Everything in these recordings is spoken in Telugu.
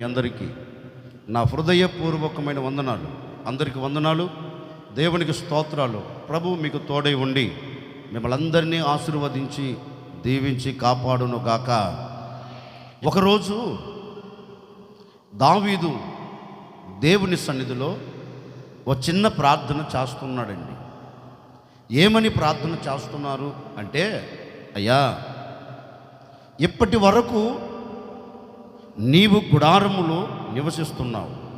మీ అందరికీ నా హృదయపూర్వకమైన వందనాలు. అందరికి వందనాలు. దేవునికి స్తోత్రాలు. ప్రభు మీకు తోడై ఉండి మిమ్మల్ని అందరినీ ఆశీర్వదించి దీవించి కాపాడును గాక. ఒకరోజు దావీదు దేవుని సన్నిధిలో ఒక చిన్న ప్రార్థన చేస్తున్నాడండి. ఏమని ప్రార్థన చేస్తున్నారు అంటే అయ్యా ఇప్పటి వరకు నీవు గుడారములో నివసిస్తున్నావు.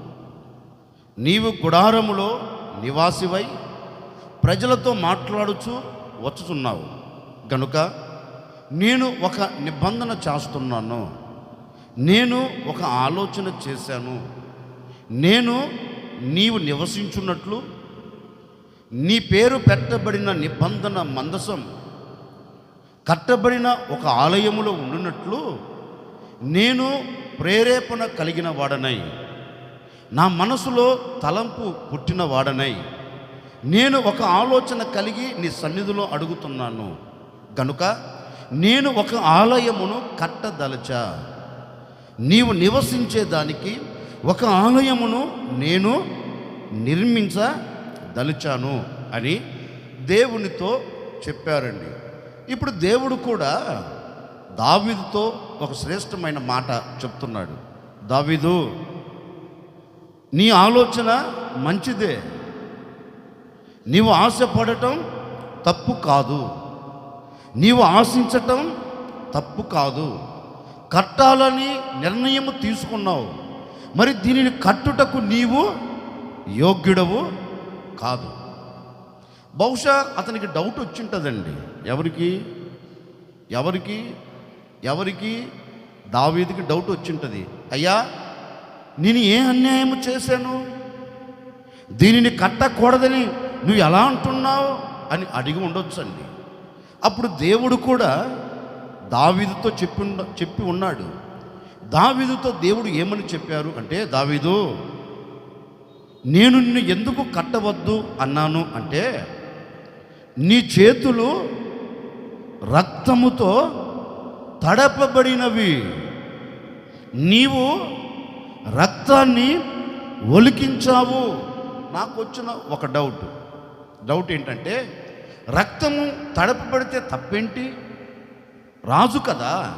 నీవు గుడారములో నివాసివై ప్రజలతో మాట్లాడుచు వచ్చుచున్నావు. గనుక నేను ఒక నిబంధన చేస్తున్నాను. నేను ఒక ఆలోచన చేశాను. నేను నీవు నివసించున్నట్లు నీ పేరు పెట్టబడిన నిబంధన మందసం కట్టబడిన ఒక ఆలయములో ఉండునట్లు నేను ప్రేరేపణ కలిగిన వాడనై. నా మనసులో తలంపు పుట్టిన వాడనై. నేను ఒక ఆలోచన కలిగి నీ సన్నిధిలో అడుగుతున్నాను. గనుక నేను ఒక ఆలయమును కట్టదలచా. నీవు నివసించేదానికి ఒక ఆలయమును నేను నిర్మించదలిచాను అని దేవునితో చెప్పారండి. ఇప్పుడు దేవుడు కూడా దావిదితో ఒక శ్రేష్టమైన మాట చెప్తున్నాడు. దావిదు నీ ఆలోచన మంచిదే. నీవు ఆశపడటం తప్పు కాదు. నీవు ఆశించటం తప్పు కాదు. కట్టాలని నిర్ణయం తీసుకున్నావు. మరి దీనిని కట్టుటకు నీవు యోగ్యుడవు కాదు. బహుశా అతనికి డౌట్ వచ్చింటుందండి. ఎవరికి? ఎవరికి? ఎవరికి? దావీదికి డౌట్ వచ్చింటుంది. అయ్యా నేను ఏ అన్యాయం చేశాను? దీనిని కట్టకూడదని నువ్వు ఎలా అంటున్నావు? అని అడిగి ఉండొచ్చండి. అప్పుడు దేవుడు కూడా దావీదుతో చెప్పి చెప్పి ఉన్నాడు. దావీదుతో దేవుడు ఏమని చెప్పారు అంటే దావీదు నేను నిన్ను ఎందుకు కట్టవద్దు అన్నాను అంటే నీ చేతులు రక్తముతో తడపబడినవి. నీవు రక్తాన్ని ఒలికించావు. నాకు వచ్చిన ఒక డౌట్. డౌట్ ఏంటంటే రక్తము తడపబడితే తప్పేంటి? రాజు కదా.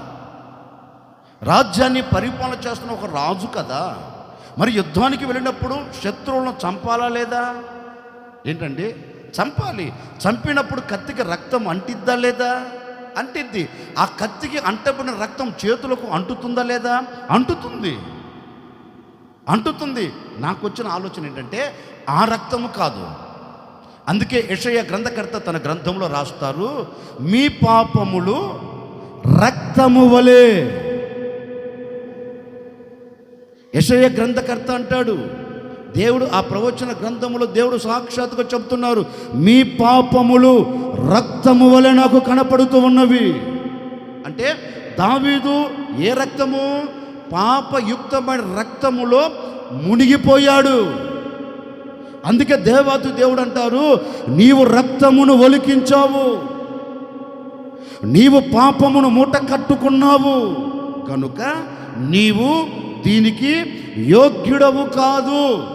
రాజ్యాన్ని పరిపాలన చేస్తున్న ఒక రాజు కదా. మరి యుద్ధానికి వెళ్ళినప్పుడు శత్రువులను చంపాలా లేదా? ఏంటండి? చంపాలి. చంపినప్పుడు కత్తికి రక్తం అంటిద్దా లేదా? అంటిద్ది. ఆ కత్తికి అంటబడిన రక్తం చేతులకు అంటుతుందా లేదా? అంటుతుంది. అంటుతుంది. నాకు వచ్చిన ఆలోచన ఏంటంటే ఆ రక్తము కాదు. అందుకే యషయ గ్రంథకర్త తన గ్రంథంలో రాస్తారు మీ పాపములు రక్తము వలె. యషయ గ్రంథకర్త అంటాడు దేవుడు ఆ ప్రవచన గ్రంథములో దేవుడు సాక్షాత్తుగా చెబుతున్నారు మీ పాపములు రక్తము వలె నాకు కనపడుతూ ఉన్నవి. అంటే దావీదు ఏ రక్తము? పాపయుక్తమైన రక్తములో మునిగిపోయాడు. అందుకే దేవాతి దేవుడు అంటారు నీవు రక్తమును ఒలికించావు నీవు పాపమును మూట కట్టుకున్నావు కనుక నీవు దీనికి యోగ్యుడవు కాదు.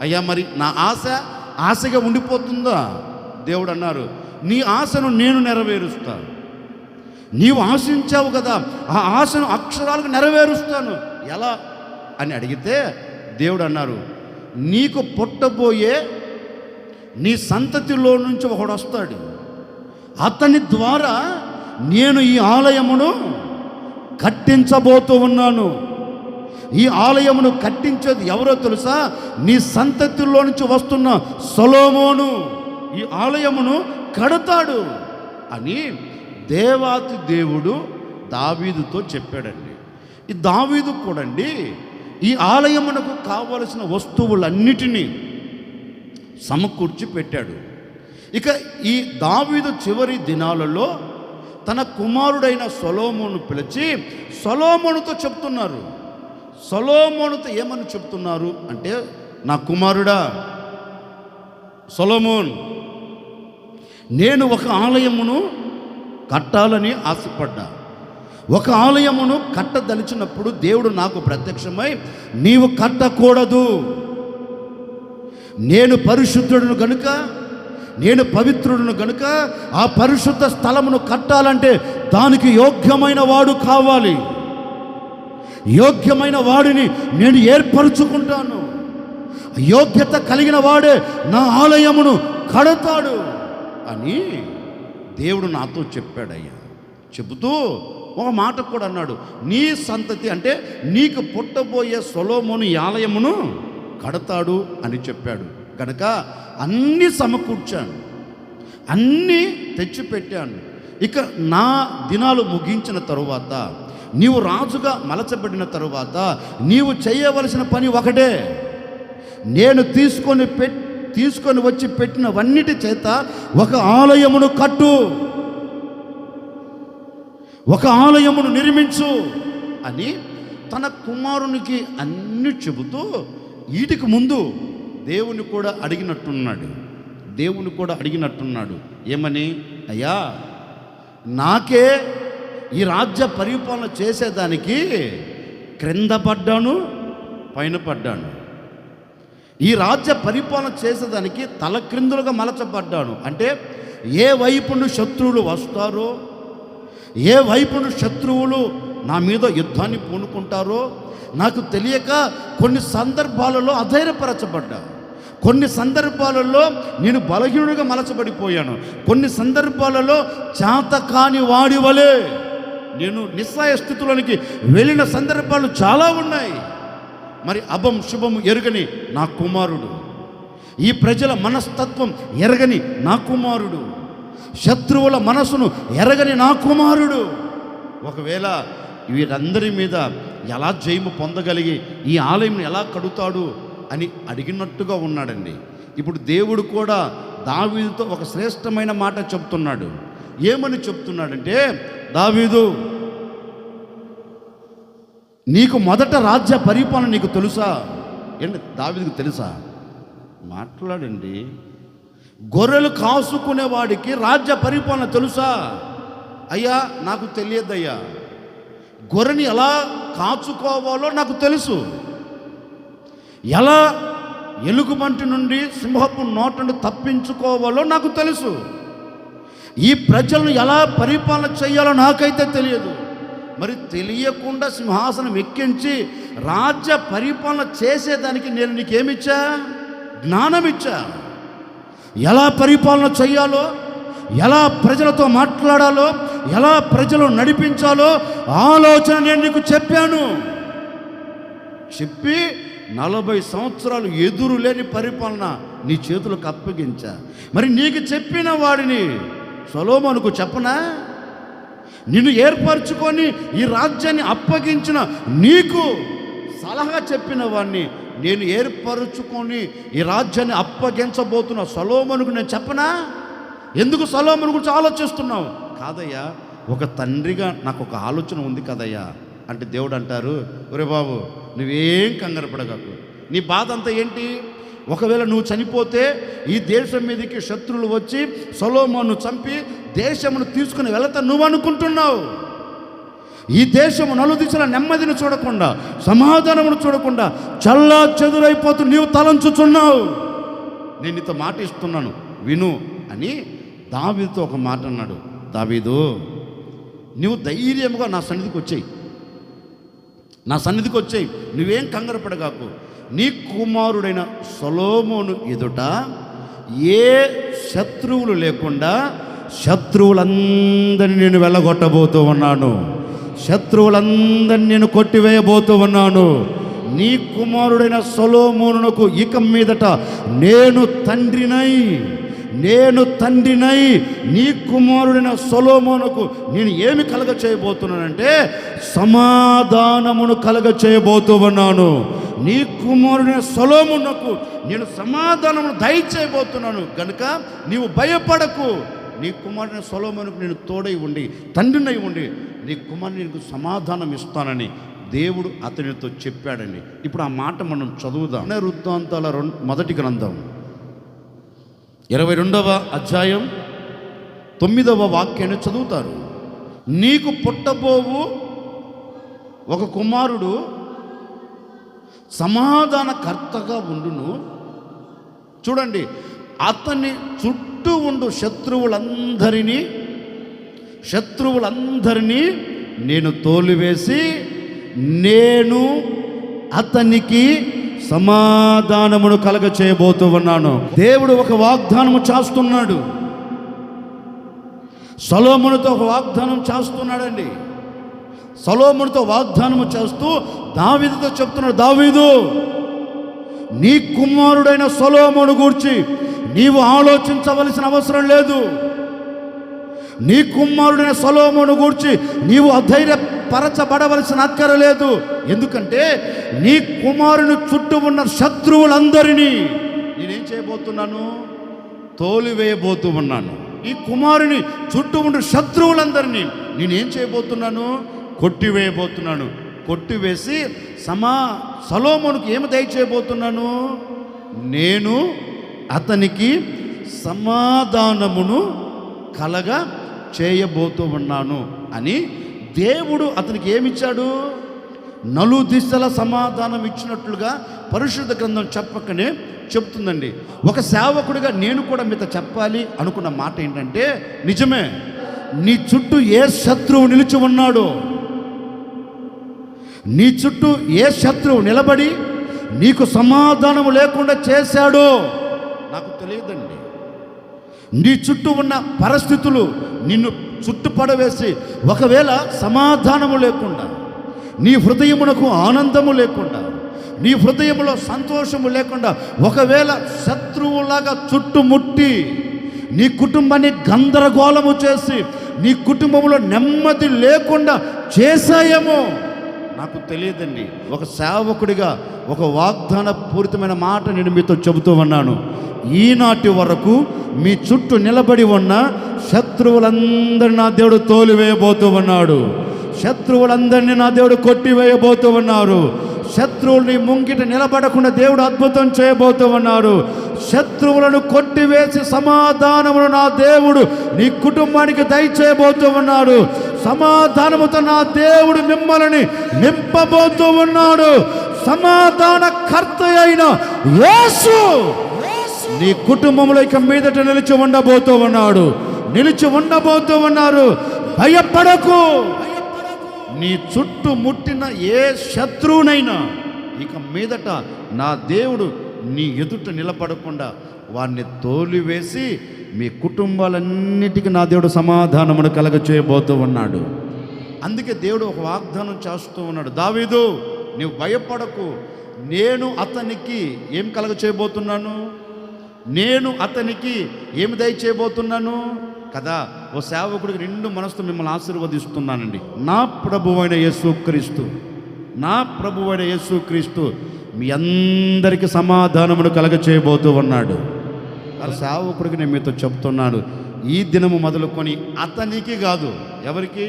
అయ్యా మరి నా ఆశ ఆశగా ఉండిపోతుందా? దేవుడు అన్నారు నీ ఆశను నేను నెరవేరుస్తాను నీవు ఆశించావు కదా ఆ ఆశను అక్షరాలకు నెరవేరుస్తాను. ఎలా? అని అడిగితే దేవుడు అన్నారు నీకు పుట్టబోయే నీ సంతతిలో నుంచి ఒకడు వస్తాడు. అతని ద్వారా నేను ఈ ఆలయమును కట్టించబోతూ ఉన్నాను. ఈ ఆలయమును కట్టించేది ఎవరో తెలుసా? నీ సంతతిలో నుంచి వస్తున్న సొలోమోను. ఈ ఆలయమును కడతాడు అని దేవాతి దేవుడు దావీదుతో చెప్పాడండి. ఈ దావీదు కూడండి ఈ ఆలయమునకు కావలసిన వస్తువులన్నిటినీ సమకూర్చి పెట్టాడు. ఇక ఈ దావీదు చివరి దినాలలో తన కుమారుడైన సొలోమోను పిలిచి సొలోమోనుతో చెప్తున్నారు సొలోమోనుతో ఏమని చెప్తున్నారు అంటే నా కుమారుడా సొలోమోన్ నేను ఒక ఆలయమును కట్టాలని ఆశపడ్డా. ఒక ఆలయమును కట్టదలిచినప్పుడు దేవుడు నాకు ప్రత్యక్షమై నీవు కట్టకూడదు. నేను పరిశుద్ధుడును గనుక నేను పవిత్రుడును గనుక ఆ పరిశుద్ధ స్థలమును కట్టాలంటే దానికి యోగ్యమైన వాడు కావాలి. యోగ్యమైన వాడిని నేను ఏర్పరచుకుంటాను. యోగ్యత కలిగిన వాడే నా ఆలయమును కడతాడు అని దేవుడు నాతో చెప్పాడయ్యా. చెబుతూ ఒక మాట కూడా అన్నాడు. నీ సంతతి అంటే నీకు పుట్టబోయే సొలోమోను ఆలయమును కడతాడు అని చెప్పాడు. కనుక అన్నీ సమకూర్చాను. అన్నీ తెచ్చిపెట్టాను. ఇక నా దినాలు ముగించిన తరువాత నీవు రాజుగా మలచబడిన తరువాత నీవు చేయవలసిన పని ఒకటే. నేను తీసుకొని పె తీసుకొని వచ్చి పెట్టినవన్నిటి చేత ఒక ఆలయమును కట్టు. ఒక ఆలయమును నిర్మించు అని తన కుమారునికి అన్ని చెబుతూ వీటికి ముందు దేవుని కూడా అడిగినట్టున్నాడు. దేవుని కూడా అడిగినట్టున్నాడు. ఏమని? అయ్యా నాకే ఈ రాజ్య పరిపాలన చేసేదానికి క్రింద పడ్డాను పైన పడ్డాను. ఈ రాజ్య పరిపాలన చేసేదానికి తల క్రిందులుగా మలచబడ్డాను. అంటే ఏ వైపును శత్రువులు వస్తారో ఏ వైపును శత్రువులు నా మీద యుద్ధాన్ని పూనుకుంటారో నాకు తెలియక కొన్ని సందర్భాలలో అధైర్యపరచబడ్డా. కొన్ని సందర్భాలలో నేను బలహీనుడిగా మలచబడిపోయాను. కొన్ని సందర్భాలలో చాతకాని వాడి వలె. నేను నిస్సాయ స్థితిలోనికి వెళ్ళిన సందర్భాలు చాలా ఉన్నాయి. మరి అభం శుభం ఎరుగని నా కుమారుడు. ఈ ప్రజల మనస్తత్వం ఎరగని నా కుమారుడు. శత్రువుల మనసును ఎరగని నా కుమారుడు. ఒకవేళ వీరందరి మీద ఎలా జయము పొందగలిగి ఈ ఆలయం ఎలా కడుతాడు అని అడిగినట్టుగా ఉన్నాడండి. ఇప్పుడు దేవుడు కూడా దావీదుతో ఒక శ్రేష్టమైన మాట చెప్తున్నాడు. ఏమని చెప్తున్నాడంటే దావీదు నీకు మొదట రాజ్య పరిపాలన నీకు తెలుసా? ఏంటి దావీదుకు తెలుసా? మాట్లాడండి. గొర్రెలు కాసుకునేవాడికి రాజ్య పరిపాలన తెలుసా? అయ్యా నాకు తెలియదయ్యా. గొర్రెని ఎలా కాచుకోవాలో నాకు తెలుసు. ఎలా ఎలుగుబంటి నుండి సింహపు నోట నుండి తప్పించుకోవాలో నాకు తెలుసు. ఈ ప్రజలను ఎలా పరిపాలన చేయాలో నాకైతే తెలియదు. మరి తెలియకుండా సింహాసనం ఎక్కించి రాజ్య పరిపాలన చేసేదానికి నేను నీకేమిచ్చా? జ్ఞానం ఇచ్చా ఎలా పరిపాలన చేయాలో ఎలా ప్రజలతో మాట్లాడాలో ఎలా ప్రజలు నడిపించాలో ఆలోచన నేను నీకు చెప్పాను. చెప్పి నలభై సంవత్సరాలు ఎదురు లేని పరిపాలన నీ చేతులకు అప్పగించా. మరి నీకు చెప్పిన వాడిని సొలోమోనుకు చెప్పనా? నిన్ను ఏర్పరచుకొని ఈ రాజ్యాన్ని అప్పగించిన నీకు సలహా చెప్పిన వాడిని నేను ఏర్పరచుకొని ఈ రాజ్యాన్ని అప్పగించబోతున్న సొలోమనుకు నేను చెప్పనా? ఎందుకు సొలోమను గురించి ఆలోచిస్తున్నావు? కాదయ్యా ఒక తండ్రిగా నాకు ఒక ఆలోచన ఉంది కదయ్యా. అంటే దేవుడు అంటారు ఒరే బాబు నువ్వేం కంగారు పడగకు నీ బాధ అంతా ఏంటి? ఒకవేళ నువ్వు చనిపోతే ఈ దేశం మీదకి శత్రువులు వచ్చి సొలోమోను చంపి దేశమును తీసుకుని వెళతా నువ్వు అనుకుంటున్నావు ఈ దేశము నలుదిశల నెమ్మదిని చూడకుండా సమాధానమును చూడకుండా చల్లా చెదురైపోతూ నీవు తలంచుచున్నావు. నేను నీతో మాట ఇస్తున్నాను విను అని దావీదుతో ఒక మాట అన్నాడు. దావీదు నువ్వు ధైర్యముగా నా సన్నిధికి వచ్చేయి. నా సన్నిధికి వచ్చేయి. నువ్వేం కంగారు పడగాకు. నీ కుమారుడైన సొలోమోను ఎదుట ఏ శత్రువులు లేకుండా శత్రువులందరినీ నేను వెళ్ళగొట్టబోతూ ఉన్నాను. శత్రువులందరినీ నేను కొట్టివేయబోతూ ఉన్నాను. నీ కుమారుడైన సొలోమోనునకు ఇక మీదట నేను తండ్రినై నేను తండ్రినై నీ కుమారుడైన సొలోమోనుకు నేను ఏమి కలగ చేయబోతున్నానంటే సమాధానమును కలగ చేయబోతూ ఉన్నాను. నీ కుమారుడైన సొలోమునకు నేను సమాధానమును దయచేయబోతున్నాను. కనుక నీవు భయపడకు. నీ కుమారుని సొలోమోనుకు నేను తోడై ఉండి తండ్రినై ఉండి నీ కుమారుని నీకు సమాధానం ఇస్తానని దేవుడు అతనితో చెప్పాడండి ఇప్పుడు ఆ మాట మనం చదువుదాం. వృత్తాంతాల మొదటి గ్రంథం. ఇరవై రెండవ అధ్యాయం తొమ్మిదవ వాక్యాన్ని చదువుతారు. నీకు పుట్టబోవు ఒక కుమారుడు సమాధానకర్తగా ఉండును. చూడండి అతని చుట్టూ ఉండు శత్రువులందరినీ శత్రువులందరినీ నేను తోలివేసి నేను అతనికి సమాధానమును కలగ చేయబోతూ ఉన్నాను. దేవుడు ఒక వాగ్దానము చేస్తున్నాడు. సలోమునితో ఒక వాగ్దానం చేస్తున్నాడండి. సలోమునితో వాగ్దానము చేస్తూ దావీదుతో చెప్తున్నాడు దావీదు నీ కుమారుడైన సొలోమును గూర్చి నీవు ఆలోచించవలసిన అవసరం లేదు. నీ కుమారుడైన సొలోమును గూర్చి నీవు అధైర్యపరచబడవలసిన అక్కర లేదు. ఎందుకంటే నీ కుమారుని చుట్టూ ఉన్న శత్రువులందరినీ నేనేం చేయబోతున్నాను? తోలివేయబోతూ ఉన్నాను. ఈ కుమారుని చుట్టూ ఉన్న శత్రువులందరినీ నేనేం చేయబోతున్నాను? కొట్టివేయబోతున్నాను. కొట్టివేసి సమా సలోమునికి ఏమి దయచేయబోతున్నాను? నేను అతనికి సమాధానమును కలగా చేయబోతూ ఉన్నాను అని దేవుడు అతనికి ఏమిచ్చాడు? నలు దిశల సమాధానం ఇచ్చినట్లుగా పరిశుద్ధ గ్రంథం చెప్పకనే చెప్తుందండి. ఒక సేవకుడిగా నేను కూడా మీతో చెప్పాలి అనుకున్న మాట ఏంటంటే నిజమే నీ చుట్టూ ఏ శత్రువు నిలిచి ఉన్నాడో నీ చుట్టూ ఏ శత్రువు నిలబడి నీకు సమాధానము లేకుండా చేశాడో నాకు తెలియదండి. నీ చుట్టూ ఉన్న పరిస్థితులు నిన్ను చుట్టుపడవేసి ఒకవేళ సమాధానము లేకుండా నీ హృదయమునకు ఆనందము లేకుండా నీ హృదయంలో సంతోషము లేకుండా ఒకవేళ శత్రువులాగా చుట్టుముట్టి నీ కుటుంబాన్ని గందరగోళము చేసి నీ కుటుంబంలో నెమ్మది లేకుండా చేశాయేమో నాకు తెలియదండి. ఒక సేవకుడిగా ఒక వాగ్దాన పూరితమైన మాట నేను మీతో చెబుతూ ఉన్నాను. ఈనాటి వరకు మీ చుట్టూ నిలబడి ఉన్న శత్రువులందరినీ నా దేవుడు తోలివేయబోతూ ఉన్నాడు. శత్రువులందరినీ నా దేవుడు కొట్టివేయబోతూ ఉన్నారు. శత్రువుల్ని ముంగిట నిలబడకుండా దేవుడు అద్భుతం చేయబోతూ ఉన్నారు. శత్రువులను కొట్టివేసి సమాధానమును నా దేవుడు నీ కుటుంబానికి దయచేయబోతూ ఉన్నాడు. సమాధానముతో నా దేవుడు మిమ్మల్ని నింపబోతూ ఉన్నాడు. సమాధాన కర్త అయిన యేసు నీ కుటుంబంలో ఇక మీదట నిలిచి ఉండబోతూ ఉన్నాడు. నిలిచి ఉండబోతూ ఉన్నారు. భయపడకు. నీ చుట్టూ ముట్టిన ఏ శత్రువునైనా ఇక మీదట నా దేవుడు నీ ఎదుట నిలబడకుండా వారిని తోలివేసి మీ కుటుంబాలన్నిటికీ నా దేవుడు సమాధానమును కలగ చేయబోతూ ఉన్నాడు. అందుకే దేవుడు ఒక వాగ్దానం చేస్తూ ఉన్నాడు. దావీదు నీవు భయపడకు. నేను అతనికి ఏం కలగ చేయబోతున్నాను నేను అతనికి ఏమి దయచేయబోతున్నాను? కదా ఓ సేవకుడికి రెండు మనసుతో మిమ్మల్ని ఆశీర్వదిస్తున్నానండి. నా ప్రభువైన యేసుక్రీస్తు నా ప్రభువైన యేసుక్రీస్తు మీ అందరికీ సమాధానమును కలగ చేయబోతూ ఉన్నాడు. ఆ సేవకుడికి నేను మీతో చెప్తున్నాను ఈ దినము మొదలుకొని అతనికి కాదు ఎవరికి?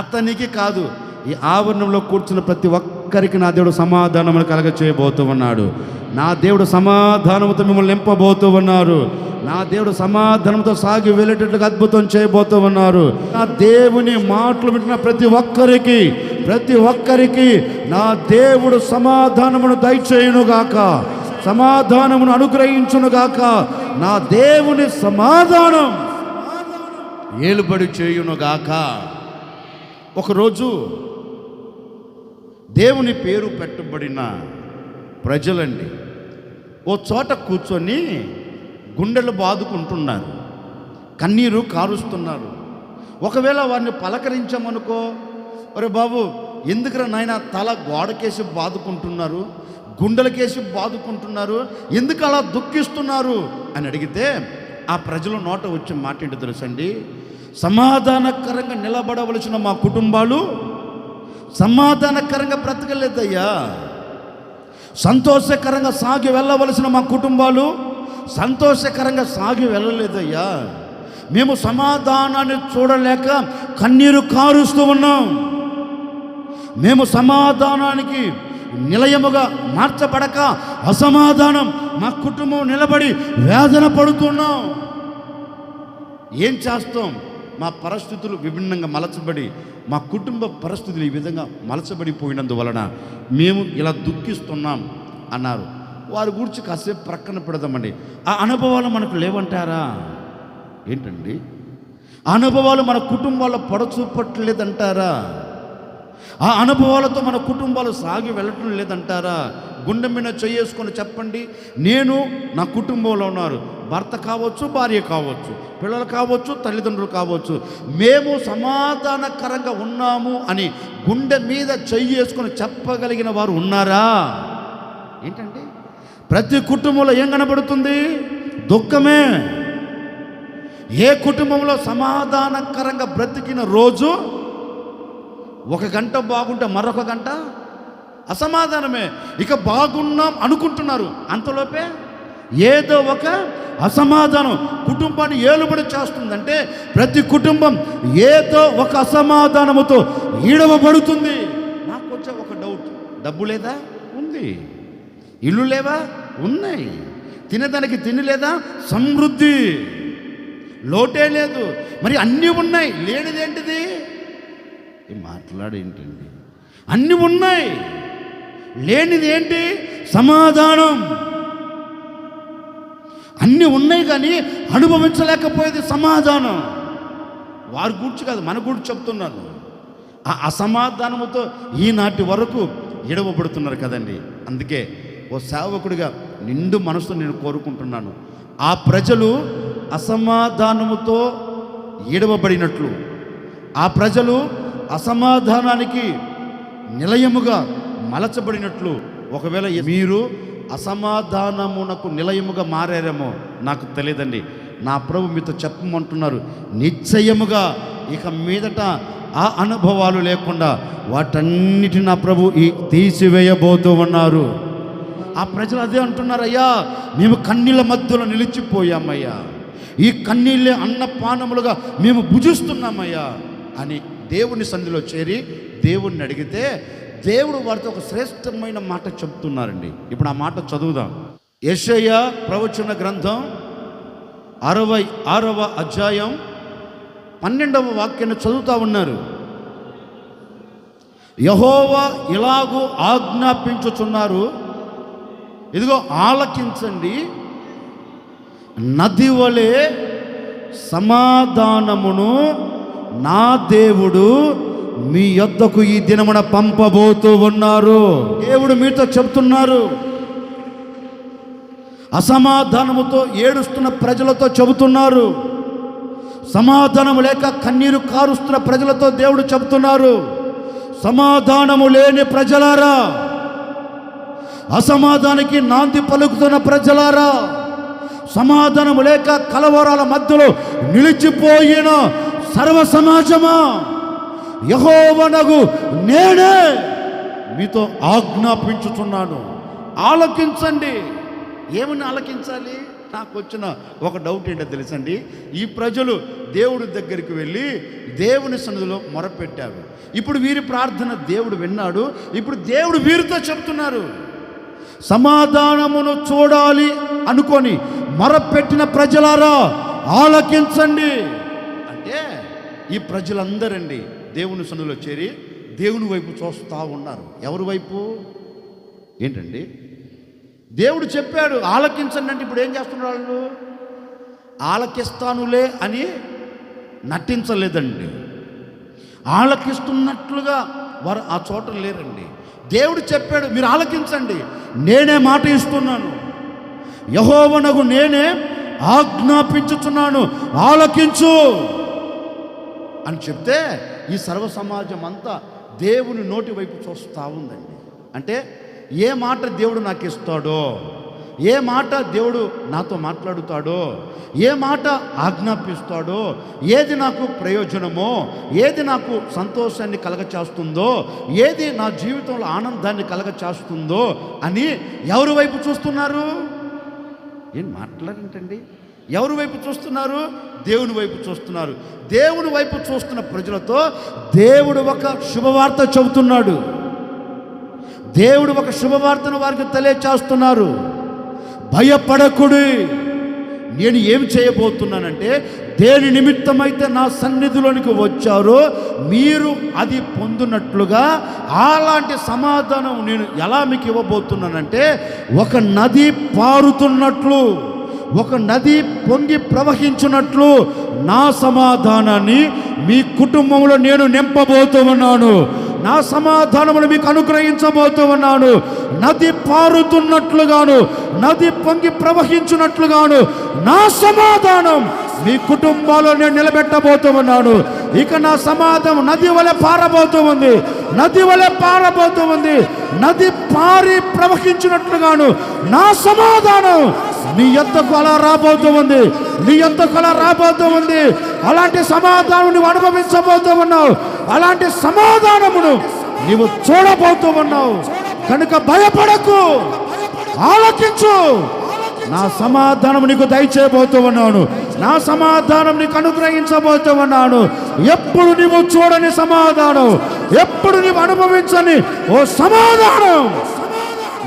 అతనికి కాదు ఈ ఆవరణంలో కూర్చున్న ప్రతి ఒక్కరికి నా దేవుడు సమాధానము కలగ చేయబోతూ ఉన్నాడు. నా దేవుడు సమాధానముతో మిమ్మల్ని నింపబోతూ ఉన్నారు. నా దేవుడు సమాధానంతో సాగి వెళ్ళేటట్లుగా అద్భుతం చేయబోతూ ఉన్నారు. నా దేవుని మాటలు వింటున్న ప్రతి ఒక్కరికి ప్రతి ఒక్కరికి నా దేవుడు సమాధానమును దయచేయునుగాక సమాధానమును అనుగ్రహించునుగాక నా దేవుని సమాధానం ఏలుబడి చేయునుగాక. ఒకరోజు దేవుని పేరు పెట్టబడిన ప్రజలండి. ఓ చోట కూర్చొని గుండెలు బాదుకుంటున్నారు. కన్నీరు కారుస్తున్నారు. ఒకవేళ వారిని పలకరించామనుకో ఒరే బాబు ఎందుకురా నాయన తల గోడకేసి బాదుకుంటున్నారు? గుండెలకేసి బాదుకుంటున్నారు? ఎందుకు అలా దుఃఖిస్తున్నారు? అని అడిగితే ఆ ప్రజల నోట వచ్చే మాట ఏంటో తెలుసండి? సమాధానకరంగా నిలబడవలసిన మా కుటుంబాలు సమాధానకరంగా బ్రతకలేదయ్యా. సంతోషకరంగా సాగి వెళ్ళవలసిన మా కుటుంబాలు సంతోషకరంగా సాగి వెళ్ళలేదయ్యా. మేము సమాధానాన్ని చూడలేక కన్నీరు కారుస్తూ ఉన్నాం. మేము సమాధానానికి నిలయముగా మార్చబడక అసమాధానం మా కుటుంబం నిలబడి వేదన పడుతున్నాం ఏం చేస్తాం? మా పరిస్థితులు విభిన్నంగా మలచబడి మా కుటుంబ పరిస్థితులు ఈ విధంగా మలచబడిపోయినందువలన మేము ఇలా దుఃఖిస్తున్నాం అన్నారు. వారి గురించి కాసేపు ప్రక్కన పెడదామండి. ఆ అనుభవాలు మనకు లేవంటారా? ఏంటండి? ఆ అనుభవాలు మన కుటుంబాల్లో పడచూపట్లేదంటారా? ఆ అనుభవాలతో మన కుటుంబాలు సాగి వెళ్ళటం లేదంటారా? గుండె మీద చేసుకొని చెప్పండి. నేను నా కుటుంబంలో ఉన్నారు. భర్త కావచ్చు భార్య కావచ్చు పిల్లలు కావచ్చు తల్లిదండ్రులు కావచ్చు మేము సమాధానకరంగా ఉన్నాము అని గుండె మీద చేసుకొని చెప్పగలిగిన వారు ఉన్నారా? ఏంటండి ప్రతి కుటుంబంలో ఏం కనబడుతుంది? దుఃఖమే. ఏ కుటుంబంలో సమాధానకరంగా బ్రతికిన రోజు ఒక గంట బాగుంటే మరొక గంట? అసమాధానమే. ఇక బాగున్నాం అనుకుంటున్నారు. అంతలోపే ఏదో ఒక అసమాధానం కుటుంబాన్ని ఏలుబడి చేస్తుందంటే ప్రతి కుటుంబం ఏదో ఒక అసమాధానముతో ఈడవబడుతుంది. నాకు వచ్చే ఒక డౌట్. డబ్బు లేదా? ఉంది. ఇల్లు లేవా? ఉన్నాయి. తినేదానికి తిని లేదా? సమృద్ధి. లోటే లేదు. మరి అన్నీ ఉన్నాయి. లేనిదేంటిది? మాట్లాడేంటండి అన్నీ ఉన్నాయి. లేనిది ఏంటి? సమాధానం. అన్నీ ఉన్నాయి కానీ అనుభవించలేకపోయేది సమాధానం. వారి గురించి కాదు మన గురించి చెప్తున్నాను ఆ అసమాధానముతో ఈనాటి వరకు ఎడవబడుతున్నారు కదండి. అందుకే ఓ సేవకుడిగా నిండు మనసుతో నేను కోరుకుంటున్నాను. ఆ ప్రజలు అసమాధానముతో ఈడవబడినట్లు ఆ ప్రజలు అసమాధానానికి నిలయముగా మలచబడినట్లు. ఒకవేళ మీరు అసమాధానమునకు నిలయముగా మారారేమో నాకు తెలియదండి. నా ప్రభు మీతో చెప్పమంటున్నారు. నిశ్చయముగా ఇక మీదట ఆ అనుభవాలు లేకుండా వాటన్నిటి నా ప్రభు ఈ తీసివేయబోతూ ఉన్నారు. ఆ ప్రజలు అదే అంటున్నారయ్యా మేము కన్నీళ్ళ మధ్యలో నిలిచిపోయామయ్యా. ఈ కన్నీళ్ళే అన్నపానములుగా మేము భుజిస్తున్నామయ్యా. అని దేవుని సంధిలో చేరి దేవుణ్ణి అడిగితే దేవుడు వారితో ఒక శ్రేష్టమైన మాట చెప్తున్నారండి. ఇప్పుడు ఆ మాట చదువుదాం. యెషయ ప్రవచన గ్రంథం అరవై ఆరవ అధ్యాయం పన్నెండవ వాక్యాన్ని చదువుతా ఉన్నారు. యహోవా ఇలాగూ ఆజ్ఞాపించుచున్నారు. ఇదిగో ఆలకించండి. నది వలె సమాధానమును నా దేవుడు మీ యొద్దకు ఈ దినమున పంపబోతూ ఉన్నారు. దేవుడు మీతో చెబుతున్నారు. అసమాధానముతో ఏడుస్తున్న ప్రజలతో చెబుతున్నారు. సమాధానము లేక కన్నీరు కారుస్తున్న ప్రజలతో దేవుడు చెబుతున్నారు. సమాధానము లేని ప్రజలారా అసమాధానికి నాంది పలుకుతున్న ప్రజలారా సమాధానము లేక కలవరాల మధ్యలో నిలిచిపోయిన సర్వ సమాజమా? యహోవనగు నేనే మీతో ఆజ్ఞాపించుతున్నాను ఆలకించండి. ఏమని ఆలకించాలి? నాకు వచ్చిన ఒక డౌట్ ఏంటో తెలుసండి? ఈ ప్రజలు దేవుడి దగ్గరికి వెళ్ళి దేవుని సన్నిధిలో మొరపెట్టారు. ఇప్పుడు వీరి ప్రార్థన దేవుడు విన్నాడు. ఇప్పుడు దేవుడు వీరితో చెప్తున్నారు. సమాధానమును చూడాలి అనుకొని మొరపెట్టిన ప్రజలారా ఆలకించండి. అంటే ఈ ప్రజలందరండి దేవుని సన్నిధిలో చేరి దేవుని వైపు చూస్తూ ఉన్నారు. ఎవరి వైపు? ఏంటండి? దేవుడు చెప్పాడు ఆలకించండి అంటే ఇప్పుడు ఏం చేస్తున్నారు వాళ్ళు? ఆలకిస్తానులే అని నటించలేదండి. ఆలకిస్తున్నట్లుగా వారు ఆ చోట లేరండి. దేవుడు చెప్పాడు మీరు ఆలకించండి నేనే మాట ఇస్తున్నాను. యహోవనకు నేనే ఆజ్ఞాపించుతున్నాను ఆలకించు. అని చెప్తే ఈ సర్వ సమాజం అంతా దేవుని నోటి వైపు చూస్తూ ఉందండి. అంటే ఏ మాట దేవుడు నాకు ఇస్తాడో ఏ మాట దేవుడు నాతో మాట్లాడుతాడో ఏ మాట ఆజ్ఞాపిస్తాడో ఏది నాకు ప్రయోజనమో ఏది నాకు సంతోషాన్ని కలగచేస్తుందో ఏది నా జీవితంలో ఆనందాన్ని కలగచేస్తుందో అని ఎవరి వైపు చూస్తున్నారు? ఏం మాట్లాడంటండి? ఎవరి వైపు చూస్తున్నారు? దేవుని వైపు చూస్తున్నారు. దేవుని వైపు చూస్తున్న ప్రజలతో దేవుడు ఒక శుభవార్త చెబుతున్నాడు. దేవుడు ఒక శుభవార్తను వారికి తెలియచేస్తున్నారు. భయపడకుడి. నేను ఏం చేయబోతున్నానంటే దేని నిమిత్తమైతే నా సన్నిధిలోనికి వచ్చారో మీరు అది పొందినట్లుగా అలాంటి సమాధానం నేను ఎలా మీకు ఇవ్వబోతున్నానంటే ఒక నది పారుతున్నట్లు. ఒక నది పొంగి ప్రవహించున్నట్లు నా సమాధానాన్ని మీ కుటుంబంలో నేను నింపబోతూ ఉన్నాను నా సమాధానమును మీకు అనుగ్రహించబోతూ ఉన్నాను నది పారుతున్నట్లుగాను నది పొంగి ప్రవహించున్నట్లుగాను నా సమాధానం మీ కుటుంబాల్లో నేను నిలబెట్టబోతూ ఉన్నాను ఇక నా సమాధానం నది వలె పారబోతూ ఉంది నది వలె పారబోతూ ఉంది నది పారి ప్రవహించినట్లుగాను నా సమాధానం నీ ఎంతకు అలా రాబోతూ ఉంది? నీ ఎంతకు అలా రాబోతూ ఉంది? అలాంటి సమాధానం నువ్వు అనుభవించబోతూ ఉన్నావు. అలాంటి సమాధానమును నీవు చూడబోతూ ఉన్నావు. కనుక భయపడకు. ఆలోచించు. నా సమాధానం నీకు దయచేయబోతూ ఉన్నాను. నా సమాధానం నీకు అనుగ్రహించబోతూ ఉన్నాను. ఎప్పుడు నీవు చూడని సమాధానం ఎప్పుడు నీవు అనుభవించని ఓ సమాధానం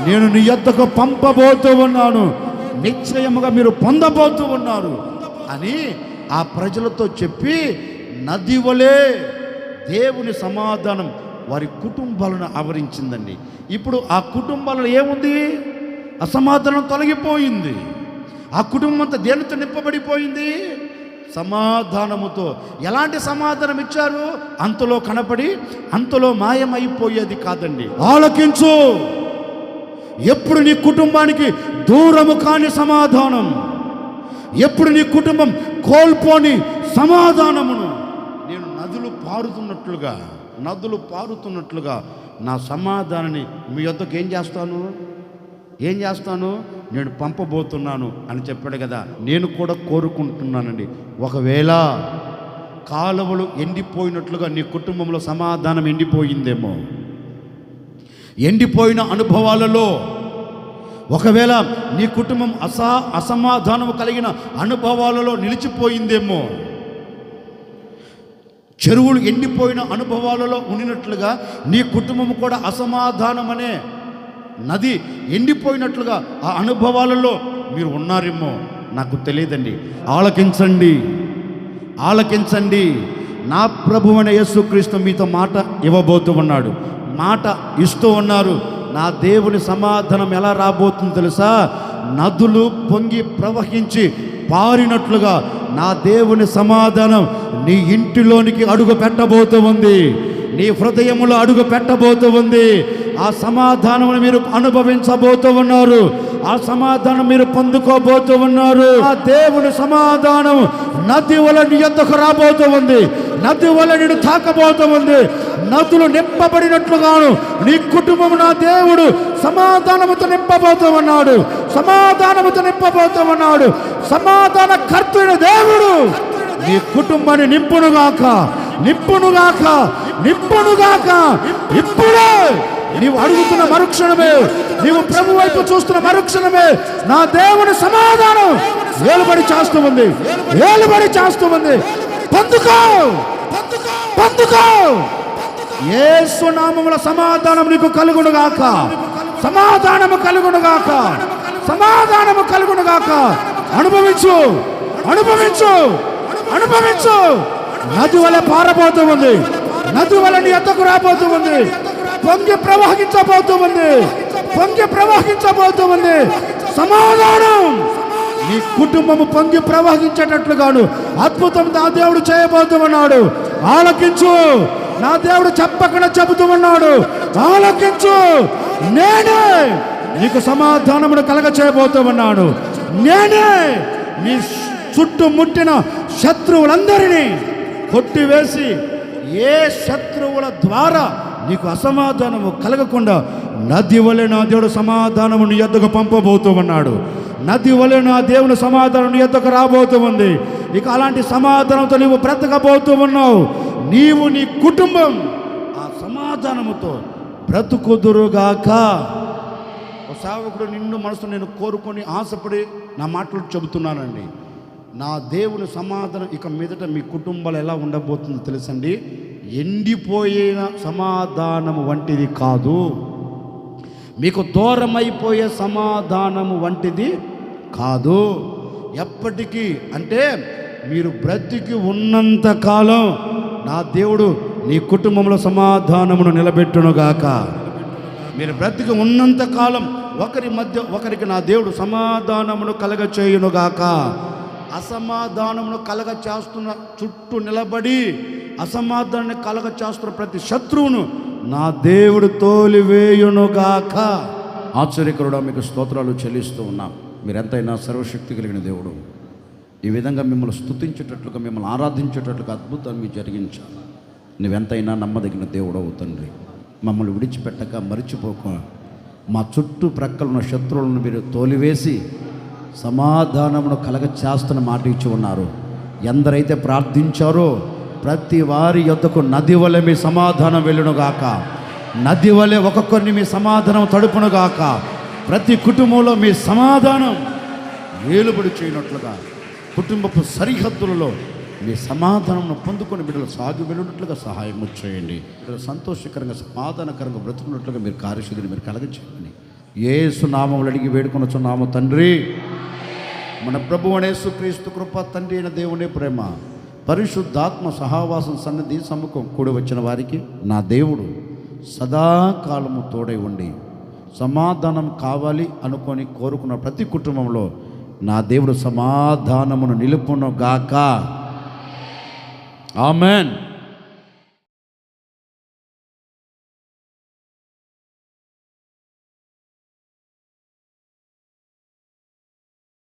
నేను నీ ఎద్దకు పంపబోతూ ఉన్నాను. నిశ్చయముగా మీరు పొందబోతూ ఉన్నారు అని ఆ ప్రజలతో చెప్పి నది వలె దేవుని సమాధానం వారి కుటుంబాలను ఆవరించిందండి. ఇప్పుడు ఆ కుటుంబాలలో ఏముంది? అసమాధానం తొలగిపోయింది. ఆ కుటుంబం అంతా దేనితో నింపబడిపోయింది? సమాధానముతో. ఎలాంటి సమాధానం ఇచ్చారు? అంతలో కనపడి అంతలో మాయమైపోయేది కాదండి. ఆలకించు. ఎప్పుడు నీ కుటుంబానికి దూరము కాని సమాధానం? ఎప్పుడు నీ కుటుంబం కోల్పోని సమాధానమును? నేను నదులు పారుతున్నట్లుగా నదులు పారుతున్నట్లుగా నా సమాధానాన్ని మీ యొద్దకు ఏం చేస్తాను? ఏం చేస్తాను? నేను పంపబోతున్నాను అని చెప్పాడు కదా నేను కూడా కోరుకుంటున్నానండి. ఒకవేళ కాలువలు ఎండిపోయినట్లుగా నీ కుటుంబంలో సమాధానం ఎండిపోయిందేమో. ఎండిపోయిన అనుభవాలలో ఒకవేళ నీ కుటుంబం అసా అసమాధానం కలిగిన అనుభవాలలో నిలిచిపోయిందేమో. చెరువులు ఎండిపోయిన అనుభవాలలో ఉండినట్లుగా నీ కుటుంబం కూడా అసమాధానం అనే నది ఎండిపోయినట్లుగా ఆ అనుభవాలలో మీరు ఉన్నారేమో నాకు తెలియదండి. ఆలకించండి. ఆలకించండి. నా ప్రభు అనే యేసుక్రీస్తు మీతో మాట ఇవ్వబోతూ ఉన్నాడు. మాట ఇస్తూ ఉన్నారు. నా దేవుని సమాధానం ఎలా రాబోతుందో తెలుసా? నదులు పొంగి ప్రవహించి పారినట్లుగా నా దేవుని సమాధానం నీ ఇంటిలోనికి అడుగు పెట్టబోతూ ఉంది. నీ హృదయములో అడుగు పెట్టబోతూ ఉంది. ఆ సమాధానమును మీరు అనుభవించబోతూ ఉన్నారు. ఆ సమాధానం మీరు పొందుకోబోతూ ఉన్నారు. ఆ దేవుని సమాధానం నది వల్ల ఎంతకు రాబోతూ ఉంది? నది వల్ల నేను తాకబోతూ ఉంది. నదులు నింపబడినట్లుగాను నీ కుటుంబం నా దేవుడు సమాధానముతో నింపబోతూ ఉన్నాడు. సమాధానముతో నింపబోతూ ఉన్నాడు. సమాధాన కర్తుడైన దేవుడు నీ కుటుంబాన్ని నింపునుగాక. నింపునుగాక. నింపునుగాక. ఇప్పుడే నీవు అడుగుతున్న మరుక్షణమే. నీవు ప్రభు వైపు చూస్తున్న మరుక్షణమే. నా దేవుని సమాధానం ఏలుబడి చేస్తూ ఉంది. ఏలుబడి చేస్తూ ఉంది. పొందుకో పొందుకో ఏసునామముల సమాధానం నీకు కలుగునుగాక సమాధానము కలుగునుగాక సమాధానము కలుగునుగాక అనుభవించు. అనుభవించు. అనుభవించు. నది వల్ల పారబోతూ ఉంది. నది వల్ల నీ ఎత్తకు రాబోతూ ఉంది. పొంగి ప్రవహించబోతుంది పొంగి ప్రవహించబోతుంది సమాధానం. నీ కుటుంబము పొంగి ప్రవహించేటట్లుగాను అద్భుతం నా దేవుడు చేయబోతున్నాడు ఆలకించు. నా దేవుడు చెప్పకుండా చెబుతూ ఉన్నాడు ఆలకించు. నేనే నీకు సమాధానమును కలగ చేయబోతూ ఉన్నాడు నేనే నీ చుట్టుముట్టిన శత్రువులందరినీ కొట్టివేసి ఏ శత్రువుల ద్వారా నీకు అసమాధానము కలగకుండా నది వలె నా దేవుడు సమాధానము నీ ఎద్దకు పంపబోతూ ఉన్నాడు. నది వలె నా దేవుని సమాధానం నీ ఎద్దకు రాబోతూ ఉంది. ఇక అలాంటి సమాధానంతో నీవు బ్రతకబోతూ ఉన్నావు. నీవు నీ కుటుంబం ఆ సమాధానముతో బ్రతుకుదురుగాక. ఒక సేవకుడు నిన్ను మనసు నేను కోరుకొని ఆశపడి నా మాటలు చెబుతున్నానండి. నా దేవుని సమాధానం ఇక మీదట మీ కుటుంబాలు ఎలా ఉండబోతుందో తెలుసండి. ఎండిపోయిన సమాధానము వంటిది కాదు. మీకు దూరమైపోయే సమాధానము వంటిది కాదు. ఎప్పటికీ అంటే మీరు బ్రతికి ఉన్నంత కాలం నా దేవుడు నీ కుటుంబంలో సమాధానమును నిలబెట్టునుగాక మీరు బ్రతికి ఉన్నంత కాలం ఒకరి మధ్య ఒకరికి నా దేవుడు సమాధానమును కలగ చేయునుగాక అసమాధానమును కలగ చేస్తున్న చుట్టూ నిలబడి అసమాధానాన్ని కలగ చేస్తున్న ప్రతి శత్రువును నా దేవుడు తోలివేయునుగాక. ఆశ్చర్యకరుడా మీకు స్తోత్రాలు చెల్లిస్తూ ఉన్నాం. మీరెంతైనా సర్వశక్తి కలిగిన దేవుడు. ఈ విధంగా మిమ్మల్ని స్తుతించేటట్లుగా మిమ్మల్ని ఆరాధించేటట్లుగా అద్భుతాన్ని మీరు జరిగించాలి. నువ్వెంతైనా నమ్మదగిన దేవుడవు తండ్రి. మమ్మల్ని విడిచిపెట్టక మరిచిపోక మా చుట్టూ ప్రక్కలున్న శత్రువులను మీరు తోలివేసి సమాధానమును కలగ చేస్తున్న మాట ఇచ్చి ఉన్నారు. ఎందరైతే ప్రార్థించారో ప్రతి వారి యొద్దకు నది వలె మీ సమాధానం వెళ్ళునుగాక. నది వలె ఒక్కొక్కరిని మీ సమాధానం తడుపునుగాక. ప్రతి కుటుంబంలో మీ సమాధానం ఏలుబడి చేయనట్లుగా కుటుంబపు సరిహద్దులలో మీ సమాధానం పొందుకొని బిడ్డలు సాగు వెళ్ళినట్లుగా సహాయం చేయండి. బిడ్డలు సంతోషకరంగా సమాధానకరంగా బ్రతుకున్నట్లుగా మీరు కార్యశుద్ధిని మీరు కలగచేయండి ఏ సునామములు అడిగి వేడుకొనొచ్చున్నాము తండ్రి. మన ప్రభు అనేసు క్రీస్తు కృప తండ్రి అయిన దేవుని ప్రేమ. పరిశుద్ధాత్మ సహావాసం సన్నిధి సముఖం కూడి వచ్చిన వారికి నా దేవుడు సదాకాలము తోడై ఉండి సమాధానం కావాలి అనుకొని కోరుకున్న ప్రతి కుటుంబంలో నా దేవుడు సమాధానమును నిలుపును గాక. ఆమెన్.